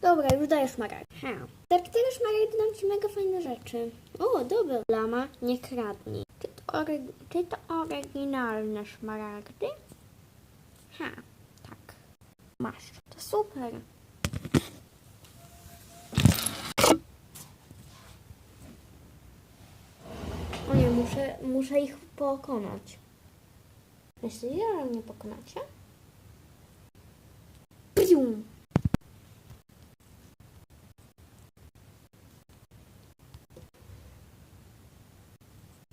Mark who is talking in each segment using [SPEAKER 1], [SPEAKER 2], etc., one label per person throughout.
[SPEAKER 1] Dobra, już daję szmaragd. Ha. Tak, teraz szmaragdy dam ci mega fajne rzeczy. O, dobra. Lama, nie kradnij. Czy to, oryg- czy to oryginalne szmaragdy? Ha, tak. Masz. To super. O nie, muszę, muszę ich pokonać. Myślicie, że mnie pokonacie? Pium.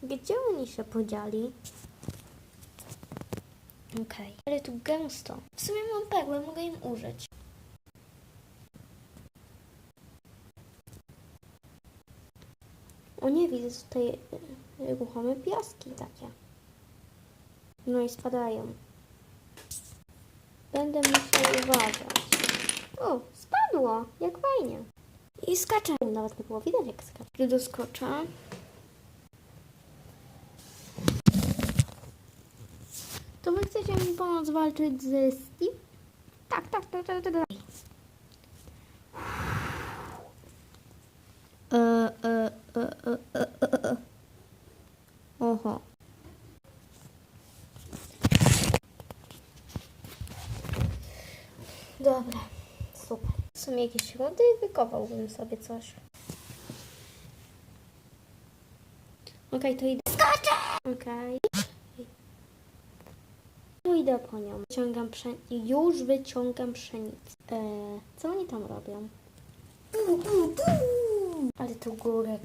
[SPEAKER 1] Gdzie oni się podzieli? Okej, ale tu gęsto. W sumie mam perłę, mogę im użyć. O nie, widzę tutaj y, ruchome piaski takie. No i spadają. Będę musiał uważać. O, spadło! Jak fajnie. I skacze. Nawet nie było widać jak skacze. Gdy doskoczę. To wy chcecie mi pomóc walczyć ze Steve? Tak, tak, tak, tak, tak. tak. E, e, e. Oho. Dobra, super. Są jakieś środy? Wykopałbym sobie coś. Okej, to idę. Skoczę! Okej. To idę po nią. Wyciągam. Już wyciągam pszenicę. Eee, co oni tam robią? Ale tu górę